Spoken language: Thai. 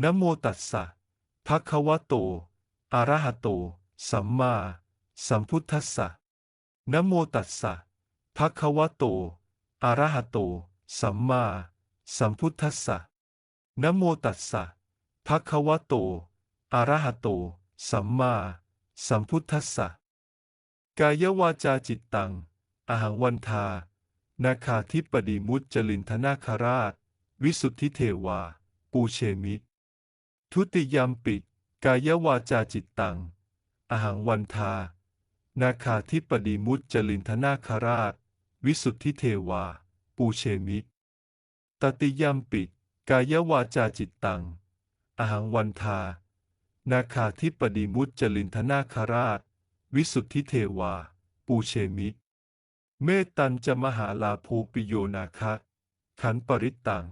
นโมตัสสะภะคะวะโต อะระหะโต สัมมาสัมพุทธัสสะนโมตัสสะภะคะวะโต อะระหะโต สัมมาสัมพุทธัสสะนโมตัสสะภะคะวะโต อะระหะโต สัมมาสัมพุทธัสสะกายวาจาจิตตัง อหังวันทา นาคาธิปดีมุจจลินทนาคราช วิสุทธิเทวา ปูเชมิต ทุติยมปิกายวาจาจิตตัง อหังวันทา นาคาธิปดีมุจจลินทนาคาราช วิสุทธิเทวา ปูเชมิตติยมปิกายวาจาจิตตัง อหังวันทา นาคาธิปดีมุจจลินทนาคาราช วิสุทธิเทวา ปูเชมิเมตตันจะมหาลาภูปิโยนาคะขันปริตตัง